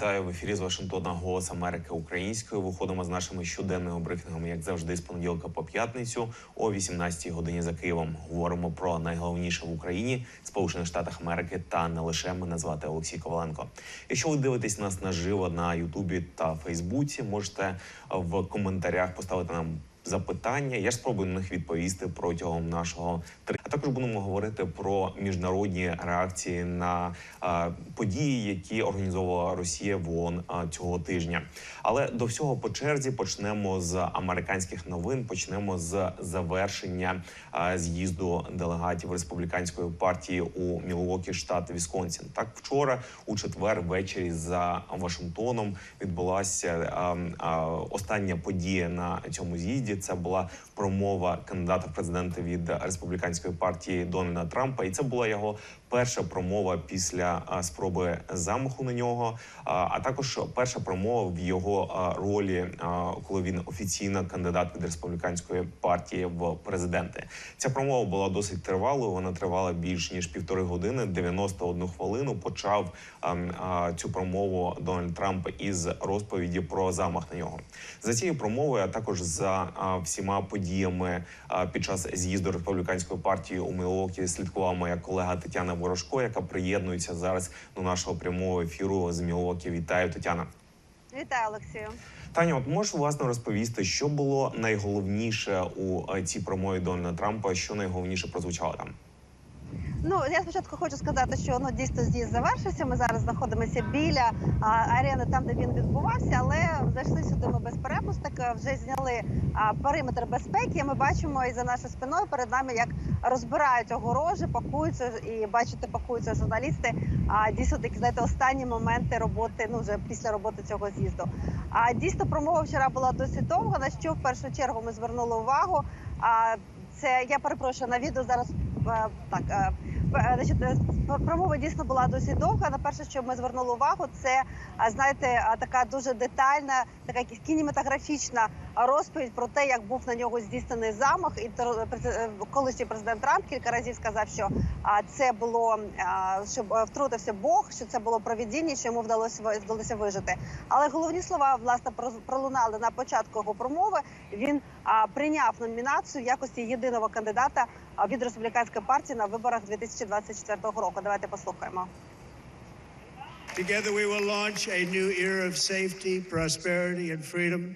Вітаю в ефірі з Вашингтона Голос Америки українською. Виходимо з нашими щоденними брифінгами, як завжди, з понеділка по п'ятницю о 18-й годині за Києвом. Говоримо про найголовніше в Україні, Сполучених Штатах Америки та не лише мене звати Олексій Коваленко. Якщо ви дивитесь нас наживо на Ютубі та Фейсбуці, можете в коментарях поставити нам. Запитання я ж спробую на них відповісти протягом нашого три. А також будемо говорити про міжнародні реакції на а, події, які організовувала Росія в ООН а, цього тижня. Але до всього по черзі почнемо з американських новин. Почнемо з завершення а, з'їзду делегатів республіканської партії у Мілуокі, штат Вісконсін. Так вчора, у четвер, ввечері за Вашингтоном відбулася а, а, остання подія на цьому з'їзді. Це була промова кандидата в президенти від республіканської партії Дональда Трампа, і це була його перша промова після спроби замаху на нього. А, також перша промова в його ролі, коли він офіційно кандидат від республіканської партії в президенти. Ця промова була досить тривалою. Вона тривала більш ніж півтори години, 91 хвилину. Почав а, цю промову Дональд Трамп із розповіді про замах на нього. За цією промовою, а також за всіма подіями під час з'їзду республіканської партії у Мілокі слідкувала моя колега Тетяна Ворожко, яка приєднується зараз до нашого прямого ефіру з Мілокі. Вітаю, Тетяна. Вітаю, Олексію. Таня, от можеш власне розповісти, що було найголовніше у е, цій промові Дональда Трампа, що найголовніше прозвучало там? Ну я спочатку хочу сказати, що ну дійсно з'їзд завершився. Ми зараз знаходимося біля а, арени, там де він відбувався, але зайшли сюди ми без перепусток. Вже зняли а, периметр безпеки. Ми бачимо і за нашою спиною перед нами, як розбирають огорожі, пакуються і бачите, пакуються журналісти. А дійсно такі знаєте, останні моменти роботи. Ну вже після роботи цього з'їзду. А дійсно промова вчора була досить довга. На що в першу чергу ми звернули увагу. А це я перепрошую на відео зараз. Е, Так, е, е, значить, промова дійсно була досить довга. На перше, що ми звернули увагу, це знаєте, така дуже детальна, така кінематографічна розповідь про те, як був на нього здійснений замах. І колишній президент Трамп кілька разів сказав, що це було щоб втрутився Бог, що це було провідіння, що йому вдалося вдалося вижити. Але головні слова власне пролунали на початку його промови. Він прийняв номінацію в якості єдиного кандидата від республіканської партії на виборах 2024 року. Давайте послухаємо. Together we will launch a new era of safety, prosperity, and freedom.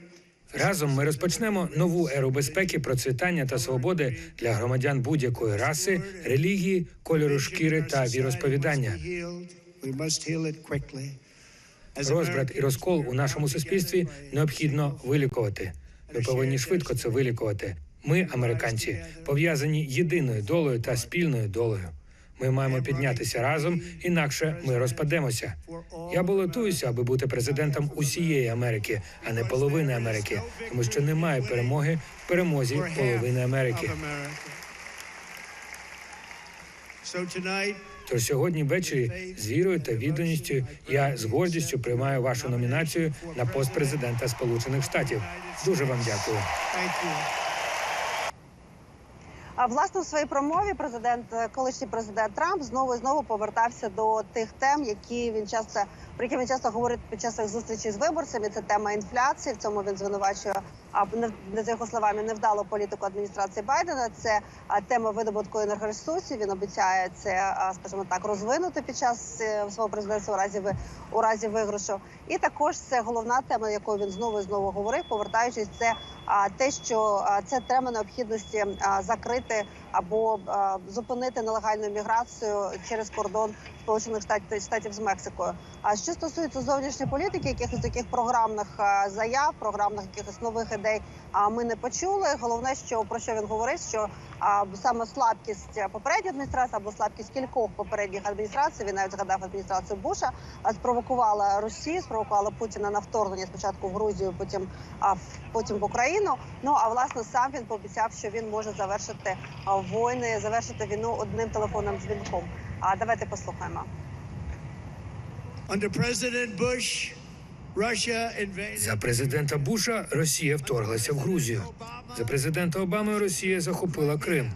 Разом ми розпочнемо нову еру безпеки, процвітання та свободи для громадян будь-якої раси, релігії, кольору шкіри та віросповідання. Розбрат і розкол у нашому суспільстві необхідно вилікувати. Ми повинні швидко це вилікувати. Ми, американці, пов'язані єдиною долею та спільною долею. Ми маємо піднятися разом, інакше ми розпадемося. Я балотуюся, аби бути президентом усієї Америки, а не половини Америки, тому що немає перемоги в перемозі половини Америки. Тож сьогодні ввечері з вірою та відданістю я з гордістю приймаю вашу номінацію на пост президента Сполучених Штатів. Дуже вам дякую. А власне у своїй промові президент, колишній президент Трамп знову і знову повертався до тих тем, які він часто про які він часто говорить під час своїх зустрічей з виборцями. Це тема інфляції. В цьому він звинувачує а не за його словами невдалу політику адміністрації Байдена. Це тема видобутку енергоресурсів. Він обіцяє це, скажімо так, розвинути під час е, свого президентства у разі у разі виграшу. І також це головна тема, якою він знову і знову говорив, повертаючись це те, що це тема необхідності закрити або зупинити нелегальну міграцію через кордон Сполучених Штатів Штатів з Мексикою. А що стосується зовнішньої політики, якихось таких програмних заяв, програмних якихось нових ідей, а ми не почули. Головне, що про що він говорив, що саме слабкість попередньої адміністрації або слабкість кількох попередніх адміністрацій, він навіть згадав адміністрацію Буша, а, спровокувала Росію, спровокувала Путіна на вторгнення спочатку в Грузію, потім а потім в Україну. Ну а власне сам він пообіцяв, що він може завершити а, війни, завершити війну одним телефонним дзвінком. А давайте послухаємо. Under President Bush, Russia invaded. За президента Буша Росія вторглася в Грузію. За президента Обами Росія захопила Крим.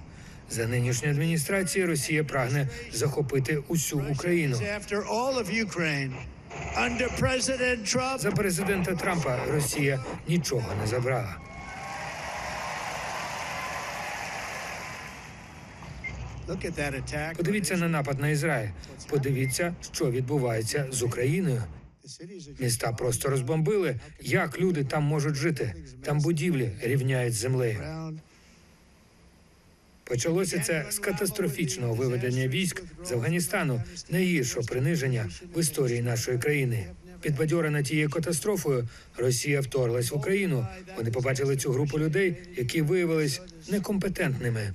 За нинішньої адміністрації Росія прагне захопити усю Україну. За президента Трампа Росія нічого не забрала. Подивіться на напад на Ізраїль. Подивіться, що відбувається з Україною. Міста просто розбомбили. Як люди там можуть жити? Там будівлі рівняють з землею. Почалося це з катастрофічного виведення військ з Афганістану, найгіршого приниження в історії нашої країни. Підбадьорена тією катастрофою, Росія вторглась в Україну. Вони побачили цю групу людей, які виявились некомпетентними.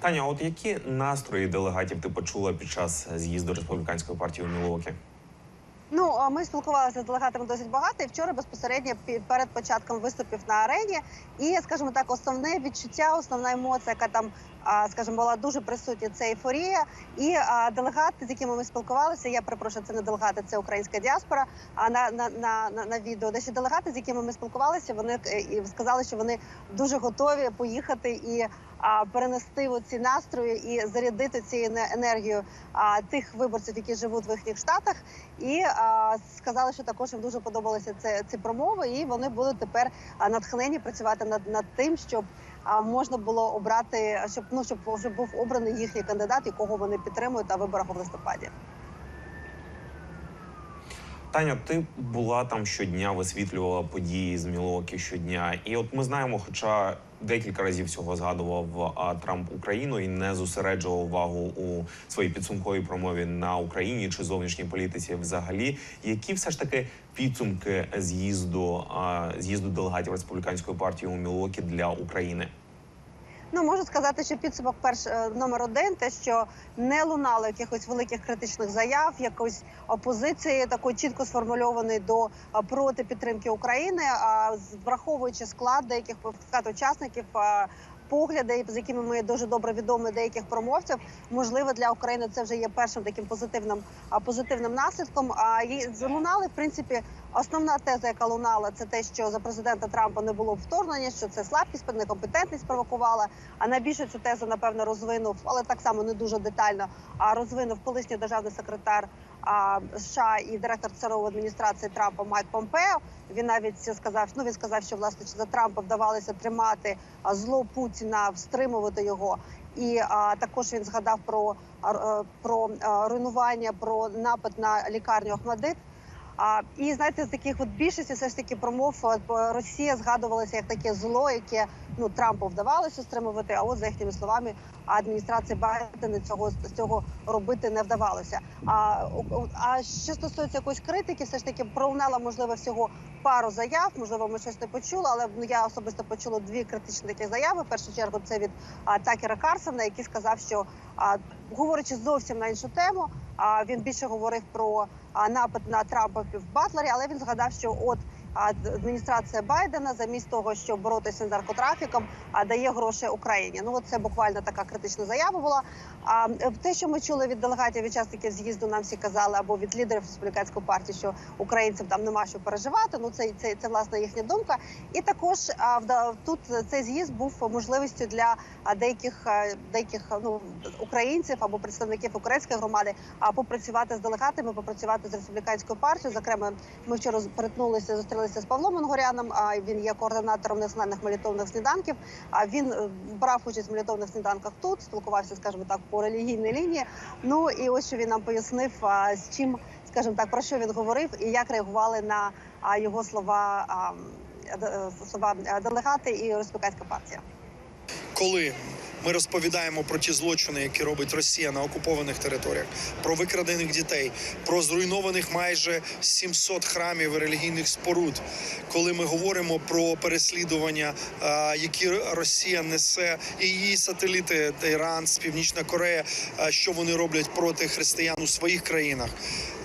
Таня, от які настрої делегатів ти почула під час з'їзду республіканської партії у Мілуокі? Ну ми спілкувалися з делегатами досить багато. І вчора безпосередньо перед початком виступів на арені. І, скажімо так, основне відчуття, основна емоція, яка там, скажімо, була дуже присутня, це ейфорія. І делегати, з якими ми спілкувалися, я перепрошую, це не делегати, це українська діаспора. А на, на, на, на, на відео, де ще делегати, з якими ми спілкувалися, вони е, і сказали, що вони дуже готові поїхати і перенести ці настрої і зарядити цією не- енергією тих виборців, які живуть в їхніх штатах. І сказали, що також їм дуже подобалися це ці промови, і вони будуть тепер натхнені працювати над, над тим, щоб можна було обрати, щоб ну щоб вже був обраний їхній кандидат, якого вони підтримують на виборах у листопаді. Таня, ти була там щодня, висвітлювала події з Мілуокі щодня. І от ми знаємо, хоча декілька разів всього згадував Трамп Україну і не зосереджував увагу у своїй підсумковій промові на Україні чи зовнішній політиці взагалі. Які все ж таки підсумки з'їзду з'їзду делегатів республіканської партії у Мілуокі для України? Ну можу сказати, що підсумок перш е, номер один, те, що не лунало якихось великих критичних заяв, якоїсь опозиції такої чітко сформульованої до проти підтримки України. А враховуючи склад деяких склад учасників. Погляди, з якими ми дуже добре відомі деяких промовців, можливо, для України це вже є першим таким позитивним позитивним наслідком. А і залунали, в принципі, основна теза, яка лунала, це те, що за президента Трампа не було вторгнення, що це слабкість, некомпетентність провокувала. А найбільше цю тезу напевно розвинув, але так само не дуже детально. А розвинув колишній державний секретар США і директор ЦРУ адміністрації Трампа Майк Помпео. Він навіть сказав, ну він сказав, що власне за Трампа вдавалося тримати зло Путіна, встримувати його. І а, також він згадав про, про руйнування, про напад на лікарню Ахмадит. А, і знаєте, з таких от більшості все ж таки промов Росія згадувалася як таке зло, яке ну Трампу вдавалося стримувати. А от за їхніми словами, адміністрації Байдена цього з цього робити не вдавалося. А, а що стосується якоїсь критики, все ж таки пролунала можливо всього пару заяв. Можливо, ми щось не почули, але ну, я особисто почула дві критичні такі заяви. В першу чергу це від а, Такера Карсона, який сказав, що а, говорячи зовсім на іншу тему, а він більше говорив про напад на Трампа в Батлері, але він згадав, що от адміністрація Байдена замість того, щоб боротися з наркотрафіком, а дає гроші Україні. Ну от це буквально така критична заява була. А те, що ми чули від делегатів учасників з'їзду, нам всі казали, або від лідерів республіканської партії, що українцям там нема що переживати. Ну це це, це власне їхня думка. І також тут цей з'їзд був можливістю для деяких деяких ну українців або представників української громади а попрацювати з делегатами, попрацювати з республіканською партією. Зокрема, ми вчора перетнулися, зустрілися з Павлом Монгоряном. Він є координатором національних молитовних сніданків. А він е, брав участь в молитовних сніданках тут, спілкувався, скажімо так, по релігійній лінії. Ну і ось що він нам пояснив, з чим, скажімо так, про що він говорив і як реагували на його слова. е, Слова е, делегати і республіканська партія. коли ми розповідаємо про ті злочини, які робить Росія на окупованих територіях, про викрадених дітей, про зруйнованих майже 700 храмів релігійних споруд, коли ми говоримо про переслідування, які Росія несе, і її сателіти Іран, Північна Корея, що вони роблять проти християн у своїх країнах.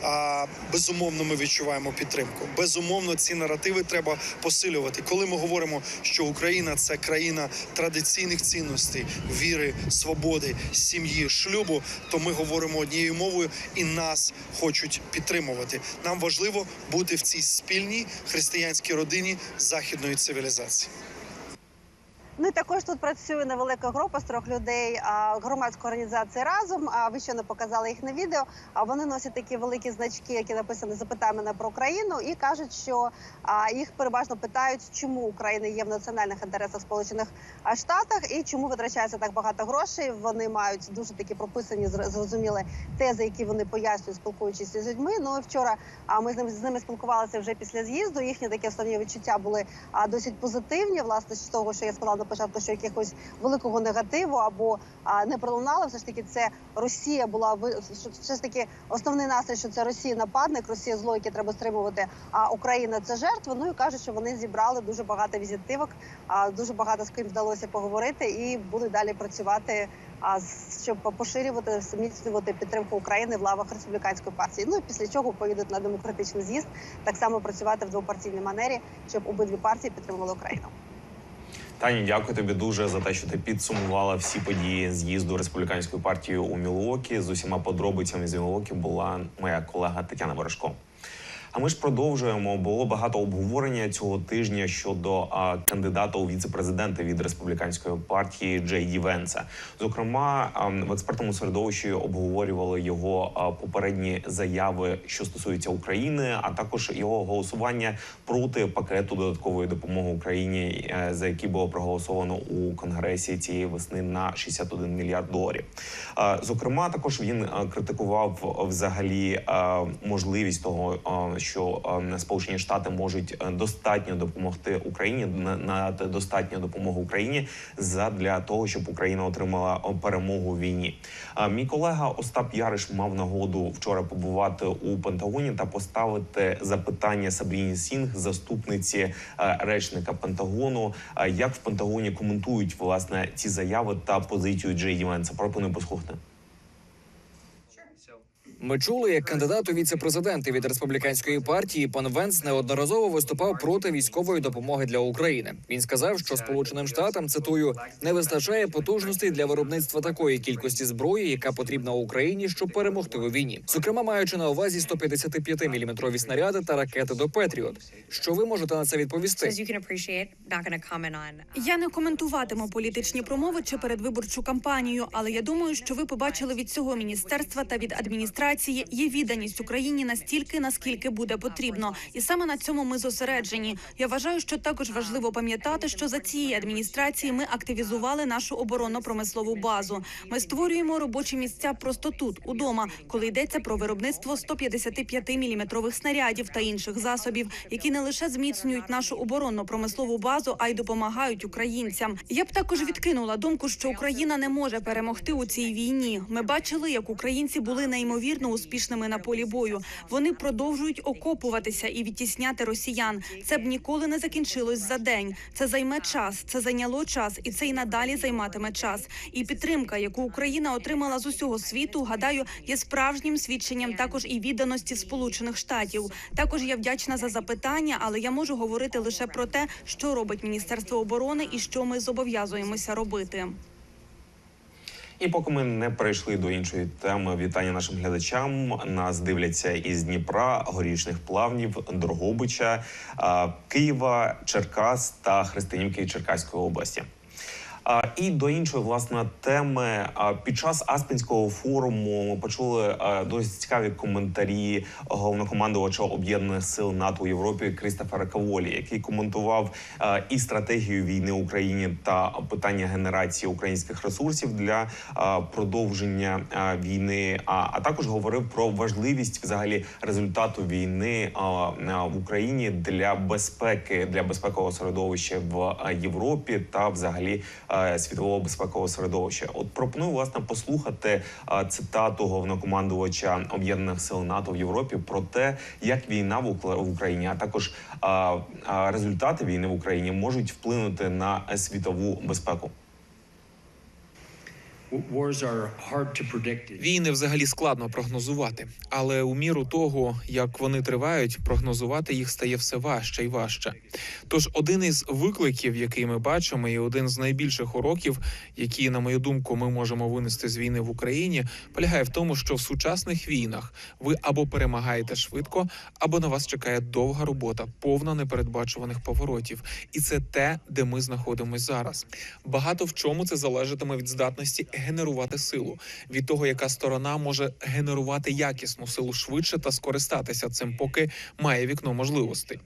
А, безумовно, ми відчуваємо підтримку. Безумовно, ці наративи треба посилювати. Коли ми говоримо, що Україна це країна традиційних цінностей, віри, свободи, сім'ї, шлюбу, то ми говоримо однією мовою і нас хочуть підтримувати. Нам важливо бути в цій спільній християнській родині західної цивілізації. Ну і також тут працює невелика група з трьох людей громадської організації разом. А ви ще не показали їх на відео. А вони носять такі великі значки, які написані Запитай мене про Україну, і кажуть, що їх переважно питають, чому Україна є в національних інтересах Сполучених Штатах і чому витрачається так багато грошей. Вони мають дуже такі прописані зр- зрозуміли тези, які вони пояснюють, спілкуючись з людьми. Ну і вчора ми з ними з ними спілкувалися вже після з'їзду. Їхні такі основні відчуття були досить позитивні. Власне, з того, що я сказала на початку, що якихось великого негативу або а, не пролунало. Все ж таки, це Росія була що все ж таки основний настрій, що це Росія нападник, Росія зло, яке треба стримувати. А Україна це жертва. Ну і кажуть, що вони зібрали дуже багато візитивок, а дуже багато з ким вдалося поговорити, і будуть далі працювати. А щоб поширювати зміцнювати підтримку України в лавах республіканської партії. Ну і після чого поїдуть на демократичний з'їзд, так само працювати в двопартійній манері, щоб обидві партії підтримували Україну. Тані, дякую тобі дуже за те, що ти підсумувала всі події з'їзду республіканської партії у Мілуокі. З усіма подробицями з Мілуокі була моя колега Тетяна Ворожко. А ми ж продовжуємо. Було багато обговорення цього тижня щодо а, кандидата у віце-президенти від республіканської партії Джей Ді Венса. Зокрема, а, в експертному середовищі обговорювали його а, попередні заяви, що стосуються України, а також його голосування проти пакету додаткової допомоги Україні, е, за який було проголосовано у конгресі цієї весни на 61 мільярд доларів. Е, Зокрема, також він е, критикував взагалі е, можливість того, е, що е, Сполучені Штати можуть е, достатньо допомогти Україні, на- надати достатньо допомоги Україні задля того, щоб Україна отримала е, перемогу у війні. Мій колега Остап Яриш мав нагоду вчора побувати у Пентагоні та поставити запитання Сабріні Сінг, заступниці речника Пентагону. Як в Пентагоні коментують власне ці заяви та позицію Джей Ді Венса? Пропоную послухати. Ми чули, як кандидат у віце-президенти від республіканської партії пан Венс неодноразово виступав проти військової допомоги для України. Він сказав, що Сполученим Штатам цитую не вистачає потужностей для виробництва такої кількості зброї, яка потрібна Україні, щоб перемогти у війні, зокрема маючи на увазі 155 міліметрові снаряди та ракети до Петріот. Що ви можете на це відповісти? Uh, Я не коментуватиму політичні промови чи передвиборчу кампанію, але я думаю, що ви побачили від цього міністерства та від адміністрації є відданість Україні настільки, наскільки буде потрібно, і саме на цьому ми зосереджені. Я вважаю, що також важливо пам'ятати, що за цієї адміністрації ми активізували нашу оборонно-промислову базу. Ми створюємо робочі місця просто тут, удома, коли йдеться про виробництво 155 міліметрових снарядів та інших засобів, які не лише зміцнюють нашу оборонно-промислову базу, а й допомагають українцям. Я б також відкинула думку, що Україна не може перемогти у цій війні. Ми бачили, як українці були неймовірно успішними на полі бою. Вони продовжують окопуватися і відтісняти росіян. Це б ніколи не закінчилось за день. Це займе час, це зайняло час, і це й надалі займатиме час. І підтримка, яку Україна отримала з усього світу, гадаю, є справжнім свідченням також і відданості Сполучених Штатів. Також я вдячна за запитання, але я можу говорити лише про те, що робить Міністерство оборони і що ми зобов'язуємося робити. І поки ми не перейшли до іншої теми, вітання нашим глядачам. Нас дивляться із Дніпра, горішних плавнів, Дрогобича, Києва, Черкас та Христинівки Черкаської області. І до іншої власне теми під час Аспенського форуму ми почули досить цікаві коментарі головнокомандувача об'єднаних сил НАТО у Європі Крістофера Каволі, який коментував і стратегію війни Україні та питання генерації українських ресурсів для продовження війни. А, також говорив про важливість взагалі результату війни в Україні для безпеки для безпекового середовища в Європі та взагалі світового безпекового середовища. От пропоную власне послухати цитату головнокомандувача об'єднаних сил НАТО в Європі про те, як війна в Україні, а також результати війни в Україні можуть вплинути на світову безпеку. Війни взагалі складно прогнозувати, але у міру того, як вони тривають, прогнозувати їх стає все важче і важче. Тож один із викликів, який ми бачимо, і один з найбільших уроків, які, на мою думку, ми можемо винести з війни в Україні, полягає в тому, що в сучасних війнах ви або перемагаєте швидко, або на вас чекає довга робота, повна непередбачуваних поворотів, і це те, де ми знаходимося зараз. Багато в чому це залежатиме від здатності генерувати силу, від того, яка сторона може генерувати якісну силу швидше та скористатися цим, поки має вікно можливостей.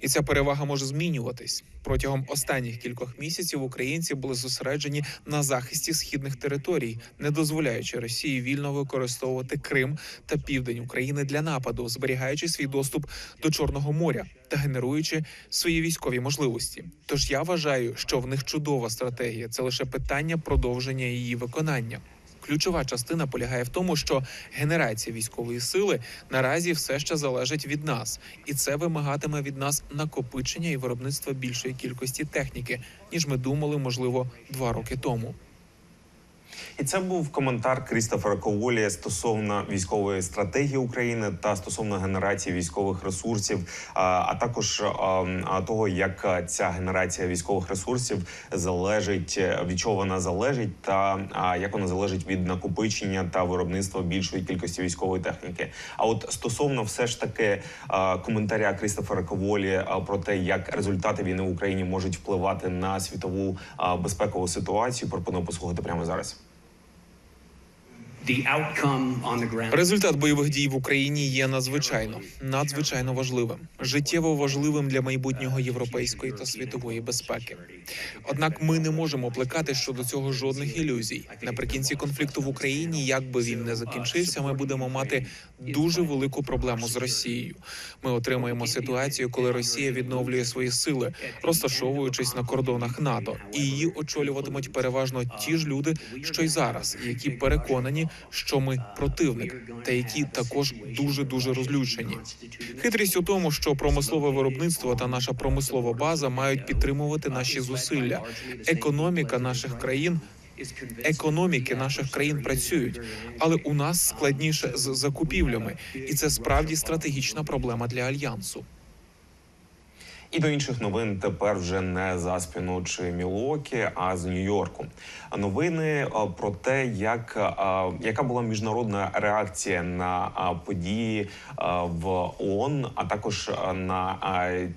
І ця перевага може змінюватись протягом останніх кількох місяців. Українці були зосереджені на захисті східних територій, не дозволяючи Росії вільно використовувати Крим та південь України для нападу, зберігаючи свій доступ до Чорного моря та генеруючи свої військові можливості. Тож я вважаю, що в них чудова стратегія. Це лише питання продовження її виконання. Ключова частина полягає в тому, що генерація військової сили наразі все ще залежить від нас, і це вимагатиме від нас накопичення і виробництва більшої кількості техніки, ніж ми думали, можливо, два роки тому. І це був коментар Крістофера Коволі стосовно військової стратегії України та стосовно генерації військових ресурсів, а, також того, як ця генерація військових ресурсів залежить від чого вона залежить, та як вона залежить від накопичення та виробництва більшої кількості військової техніки. А от стосовно все ж таки коментаря Крістофера Коволі про те, як результати війни в Україні можуть впливати на світову безпекову ситуацію, пропоную послухати прямо зараз. Результат бойових дій в Україні є надзвичайно надзвичайно важливим, життєво важливим для майбутнього європейської та світової безпеки. Однак ми не можемо плекати щодо цього жодних ілюзій. Наприкінці конфлікту в Україні, як би він не закінчився, ми будемо мати дуже велику проблему з Росією. Ми отримаємо ситуацію, коли Росія відновлює свої сили, розташовуючись на кордонах НАТО, і її очолюватимуть переважно ті ж люди, що й зараз, які переконані, що ми противник, та які також дуже дуже розлючені. Хитрість у тому, що промислове виробництво та наша промислова база мають підтримувати наші зусилля. Економіка наших країн. Економіки наших країн працюють, але у нас складніше з закупівлями, і це справді стратегічна проблема для альянсу. І до інших новин тепер вже не за спіну чи Мілокі, а з Нью-Йорку. Новини про те, як яка була міжнародна реакція на події в ООН, а також на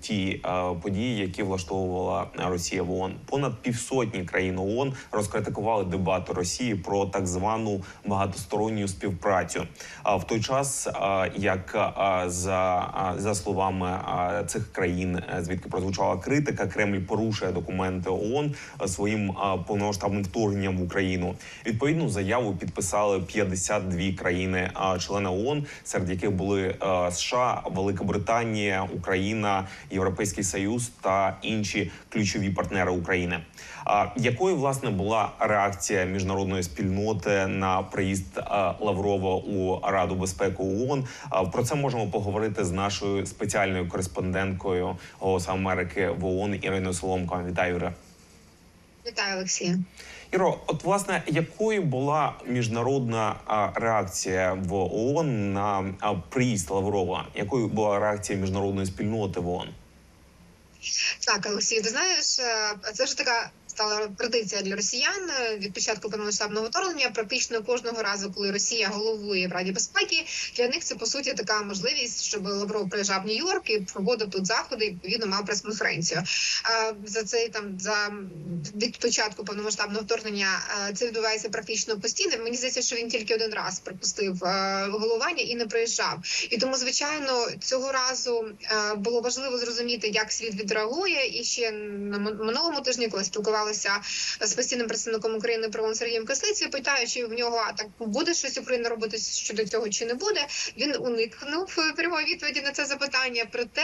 ті події, які влаштовувала Росія в ООН. Понад півсотні країн ООН розкритикували дебати Росії про так звану багатосторонню співпрацю. В той час, як за, за словами цих країн, звідки прозвучала критика, Кремль порушує документи ООН е, своїм повноштабним повномасштабним вторгненням в Україну. Відповідну заяву підписали 52 країни члени ООН, серед яких були е, США, Велика Британія, Україна, Європейський Союз та інші ключові партнери України. А якою власне була реакція міжнародної спільноти на приїзд е, Лаврова у Раду безпеки ООН? Про це можемо поговорити з нашою спеціальною кореспонденткою Голоса Америки в ООН Іриною Соломко. Вітаю, Іра. Вітаю, Олексія. Іро, от власне, якою була міжнародна реакція в ООН на приїзд Лаврова? Якою була реакція міжнародної спільноти в ООН? Так, Олексій, ти знаєш, е, це ж така стала традиція для росіян е, від початку повномасштабного вторгнення. Практично кожного разу, коли Росія головує в Раді безпеки, для них це по суті така можливість, щоб Лавров приїжджав в Нью-Йорк і проводив тут заходи. і, Відповідно, мав прес-конференцію. За цей там за від початку повномасштабного вторгнення е, це відбувається практично постійно. Мені здається, що він тільки один раз припустив е, головування і не приїжджав. І тому, звичайно, цього разу е, було важливо зрозуміти, як світ відреагує. І ще на мин- минулому тижні, коли спілкувалися з постійним представником України правом Сергієм Кислицею, питаючи в нього, а так буде щось Україна робити щодо цього чи не буде. Він уникнув прямої відповіді на це запитання. Проте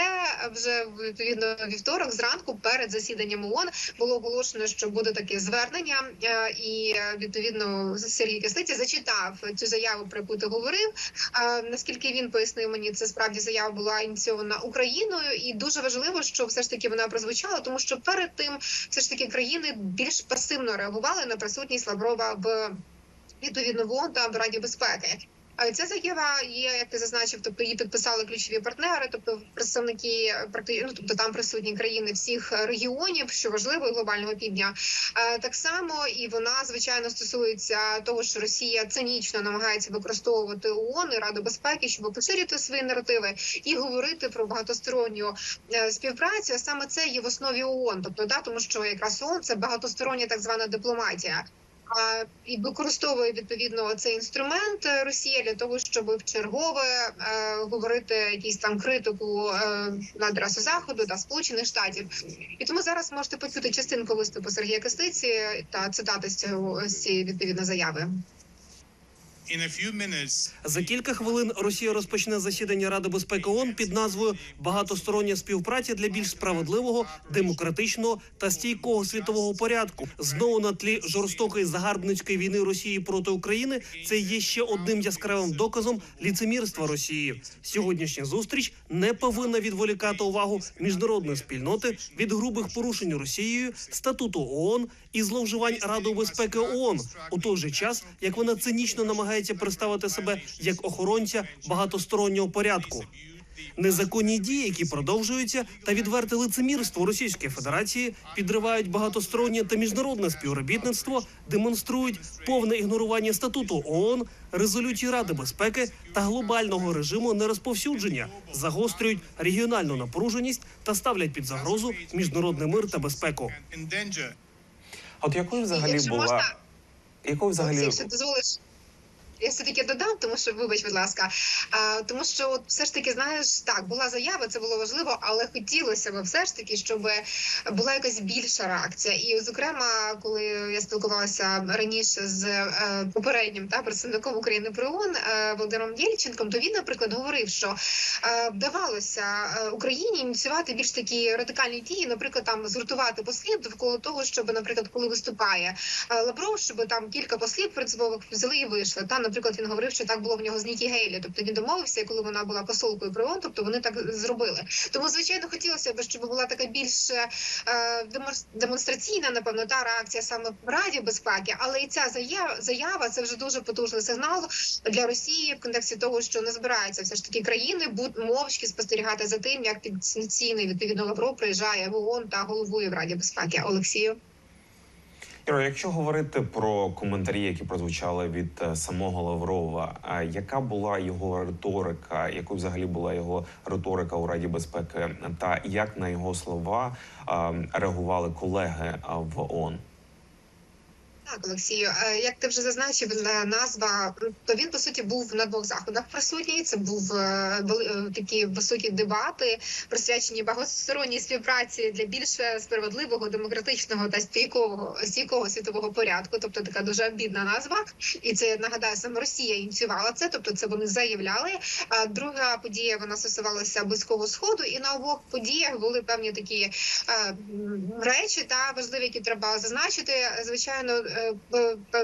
вже відповідно вівторок зранку перед засіданням ООН було оголошено, що буде таке звернення, е, і відповідно Сергій Кислиця зачитав цю заяву, про яку ти говорив. Е, Наскільки він пояснив мені, це справді заява була ініційована Україною, і дуже важливо, що все ж таки вона прозвучала, тому що перед тим все ж таки країни більш пасивно реагували на присутність Лаврова в відповідно в ООН та в Раді безпеки. Ця заява є, як ти зазначив, тобто її підписали ключові партнери, тобто представники практи- ну, тобто там присутні країни всіх регіонів, що важливо, глобального півдня. Е, Так само і вона звичайно стосується того, що Росія цинічно намагається використовувати ООН і Раду безпеки, щоб поширити свої наративи і говорити про багатосторонню е, співпрацю. Саме це є в основі ООН, тобто да, тому що якраз ООН – це багатостороння так звана дипломатія. І використовує відповідно цей інструмент е, Росія для того, щоб в чергове е, говорити якісь там критику е, на адресу заходу та сполучених штатів. І тому зараз можете почути частинку виступу Сергія Кистиці та цитати з цього з цієї відповідно заяви. За кілька хвилин Росія розпочне засідання Ради безпеки ООН під назвою Багатостороння співпраця для більш справедливого, демократичного та стійкого світового порядку. Знову на тлі жорстокої загарбницької війни Росії проти України. Це є ще одним яскравим доказом ліцемірства Росії. Сьогоднішня зустріч не повинна відволікати увагу міжнародної спільноти від грубих порушень Росією статуту ООН і зловживань Радою безпеки ООН у той же час, як вона цинічно намагається представити себе як охоронця багатостороннього порядку. Незаконні дії, які продовжуються, та відверте лицемірство Російської Федерації підривають багатостороннє та міжнародне співробітництво, демонструють повне ігнорування статуту ООН, резолюції Ради безпеки та глобального режиму нерозповсюдження, загострюють регіональну напруженість та ставлять під загрозу міжнародний мир та безпеку. От якою взагалі Якщо була можна, якою взагалі якщо дозволиш. Я все таки додам, тому що вибач, будь ласка. А, тому що от все ж таки, знаєш, так була заява, це було важливо, але хотілося б все ж таки, щоб була якась більша реакція. І, зокрема, коли я спілкувалася раніше з е, попереднім та представником України при ООН е, Володимиром Єльченком, то він, наприклад, говорив, що е, вдавалося е, Україні ініціювати більш такі радикальні дії, наприклад, там згуртувати послів довкола того, щоб, наприклад, коли виступає е, Лавров, щоб там кілька послів принципових взяли і вийшли. Та, наприклад, він говорив, що так було в нього з Нікі Гейлі. Тобто він домовився, коли вона була посолкою при ООН, тобто вони так зробили. Тому, звичайно, хотілося б, щоб була така більш е, демонстраційна, напевно, та реакція саме в Раді безпеки. Але і ця заява, заява це вже дуже потужний сигнал для Росії в контексті того, що не збираються все ж таки країни будь мовчки спостерігати за тим, як під підсанкційний відповідно Лавров приїжджає в ООН та головує в Раді безпеки. Олексію. Іро, якщо говорити про коментарі, які прозвучали від е, самого Лаврова, яка була його риторика, якою взагалі була його риторика у Раді безпеки, та як на його слова реагували колеги в ООН? Так, Олексію, Е, як ти вже зазначив, е, назва то він по суті був на двох заходах присутній. Це був е, такі високі дебати, присвячені багатосторонній співпраці для більш справедливого, демократичного та стійкого стійкого світового порядку. Тобто така дуже амбітна назва, і це нагадаю, саме Росія ініціювала це. Тобто, це вони заявляли. А друга подія вона стосувалася близького сходу, і на обох подіях були певні такі речі та важливі, які треба зазначити. Звичайно,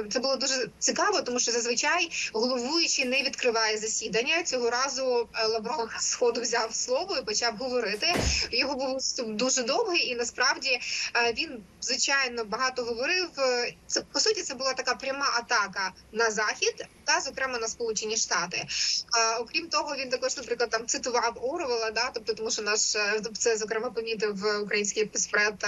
це було дуже цікаво, тому що зазвичай головуючий не відкриває засідання. Цього разу е, Лавров сходу взяв слово і почав говорити. Його був дуже довгий, і насправді е, він звичайно багато говорив. Е, Це по суті це була така пряма атака на захід та зокрема на Сполучені Штати. А окрім того, він також, наприклад, там цитував Орвела, да, тобто, тому що наш е, це зокрема помітив е, український спецпред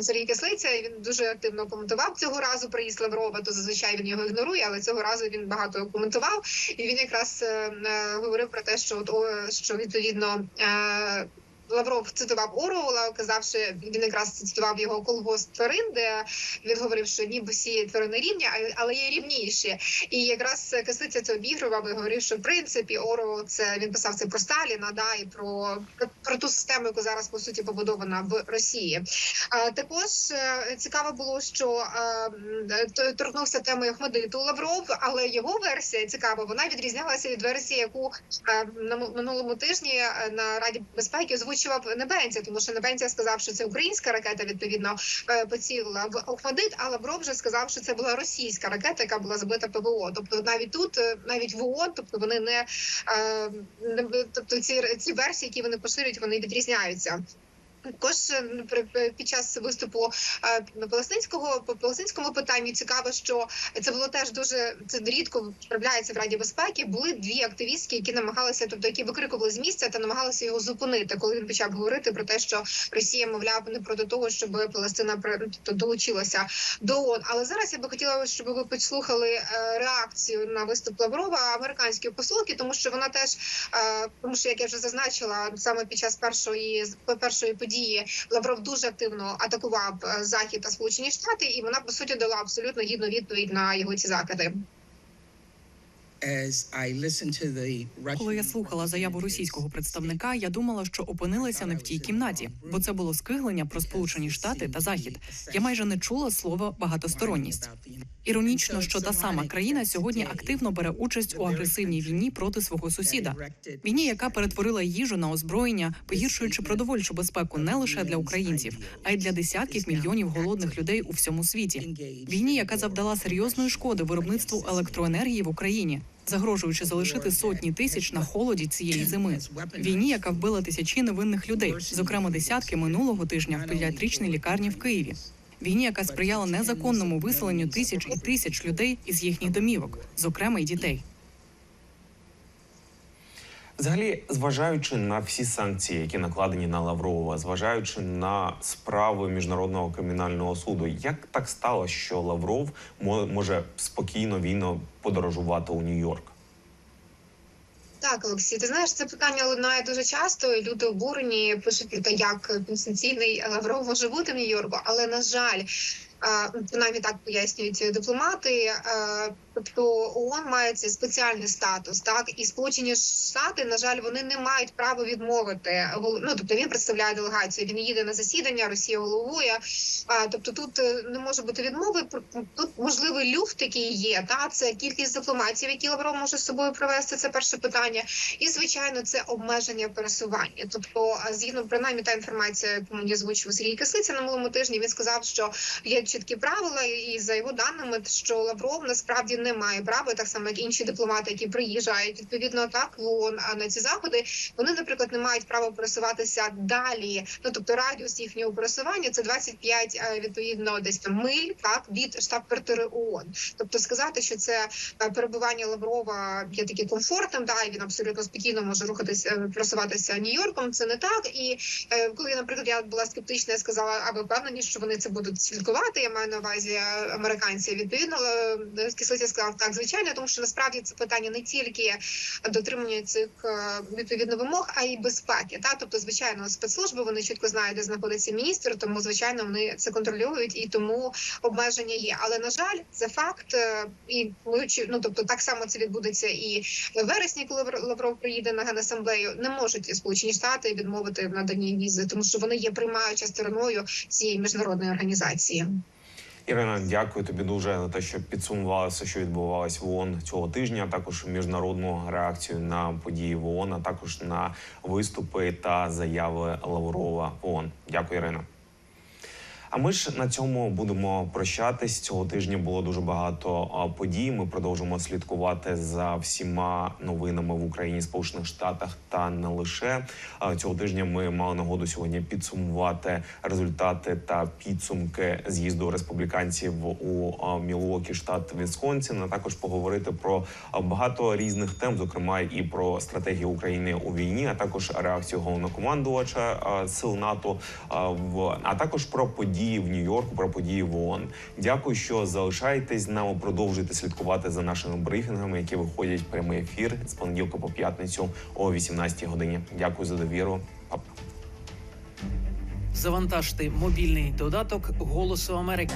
Сергій Кислиця. І він дуже активно коментував цього разу приїзд Лаврова. То зазвичай він його ігнорує, але цього разу він багато коментував. І він якраз е, е, говорив про те, що от о, що відповідно. Е, Лавров цитував Орвела, казавши, він якраз цитував його колгосп тварин, де він говорив, що ніби всі тварини рівні, але є рівніші. І якраз Кислиця це обігрував і говорив, що в принципі Орвел це він писав це про Сталіна, да і про, про, ту систему, яку зараз по суті побудована в Росії. А, також е, цікаво було, що т- торкнувся теми Ахмадиту Лавров, але його версія цікава, вона відрізнялася від версії, яку е, на минулому тижні е, на Раді безпеки озвучував Небенця, тому що Небенця сказав, що це українська ракета відповідно е, поцілила в Охмадит, а Лавров вже сказав, що це була російська ракета, яка була забита ПВО. Тобто навіть тут, е, навіть в ООН, тобто вони не, е, не тобто ці, ці версії, які вони поширюють, вони відрізняються. Також е, при- під час виступу е, палестинського по палестинському питанню цікаво, що це було теж дуже це рідко трапляється в Раді безпеки. Були дві активістки, які намагалися, тобто які викрикували з місця та намагалися його зупинити, коли він почав говорити про те, що Росія мовляв не проти того, щоб Палестина тобто, долучилася до ООН. Але зараз я би хотіла, щоб ви послухали е, реакцію на виступ Лаврова американської посолки, тому що вона теж тому, що як я вже зазначила, саме під час першої першої події Лавров дуже активно атакував е, захід та Сполучені Штати, і вона по суті дала абсолютно гідну відповідь на його ці закиди. Коли я слухала заяву російського представника, я думала, що опинилася не в тій кімнаті, бо це було скиглення про Сполучені Штати та Захід. Я майже не чула слова багатосторонність. Іронічно, що та сама країна сьогодні активно бере участь у агресивній війні проти свого сусіда. Війні, яка перетворила їжу на озброєння, погіршуючи продовольчу безпеку не лише для українців, а й для десятків мільйонів голодних людей у всьому світі. Війні, яка завдала серйозної шкоди виробництву електроенергії в Україні. Загрожуючи залишити сотні тисяч на холоді цієї зими, війні, яка вбила тисячі невинних людей, зокрема десятки минулого тижня в педіатричній лікарні в Києві. Війні, яка сприяла незаконному виселенню тисяч і тисяч людей із їхніх домівок, зокрема й дітей. Взагалі, зважаючи на всі санкції, які накладені на Лаврова, зважаючи на справи міжнародного кримінального суду, як так сталося, що Лавров може спокійно вільно подорожувати у Нью-Йорк? Так, Олексій, ти знаєш, це питання лунає дуже часто. і Люди обурені пишуть те, як потенційний Лавров може бути в Нью-Йорку, але на жаль. Принаймні так пояснюють ципломати. Тобто ООН має цей спеціальний статус, так і Сполучені Штати, на жаль, вони не мають права відмовити. Ну, тобто він представляє делегацію. Він їде на засідання, Росія головує. А, тобто тут е, не може бути відмови. Тут можливий люфт, який є. Та це кількість дипломатів, які Лавров може з собою провести. Це перше питання. І звичайно, це обмеження пересування. Тобто, згідно принаймні та інформація, яку мені озвучив Сергій Кислиця на минулому тижні, він сказав, що є чіткі правила, і за його даними, що Лавров насправді не має права, так само як інші дипломати, які приїжджають відповідно так в ООН, на ці заходи вони, наприклад, не мають права пересуватися далі. Ну тобто радіус їхнього пересування це 25, е, відповідно десь там миль, так від штаб-квартири ООН. Тобто сказати, що це е, перебування Лаврова є таке комфортним, да, і він абсолютно спокійно може рухатися, е, пересуватися Нью-Йорком. Це не так. І коли, наприклад, я була скептична, я сказала, а ви впевнені, що вони це будуть слідкувати. Я маю на увазі американці. Відповідно, Кислиця сказав так, звичайно, тому що насправді це питання не тільки дотримання цих е, відповідно вимог, а й безпеки. Та тобто, звичайно, спецслужби вони чітко знають, де знаходиться міністр, тому звичайно вони це контролюють і тому обмеження є. Але на жаль, це факт, е, і ну, тобто так само це відбудеться і в вересні, коли Лавров приїде на генасамблею. Не можуть сполучені штати відмовити в наданні візи, тому що вони є приймаюча стороною цієї міжнародної організації. Ірина, дякую тобі дуже за те, що підсумувалося, що відбувалось в ООН цього тижня. а Також міжнародну реакцію на події в ООН, а також на виступи та заяви Лаврова в ООН. Дякую, Ірина. А ми ж на цьому будемо прощатись. Цього тижня було дуже багато подій. Ми продовжимо слідкувати за всіма новинами в Україні, Сполучених Штатах та не лише цього тижня. Ми мали нагоду сьогодні підсумувати результати та підсумки з'їзду республіканців у Мілуокі, штат Вісконсін. А також поговорити про багато різних тем, зокрема і про стратегію України у війні, а також реакцію головнокомандувача сил НАТО. В а також про події в Нью-Йорку, про події в ООН. Дякую, що залишаєтесь з нами. Продовжуйте слідкувати за нашими брифінгами, які виходять в прямий ефір з понеділка по п'ятницю о 18-й годині. Дякую за довіру. Па-па. Завантажте мобільний додаток Голосу Америки.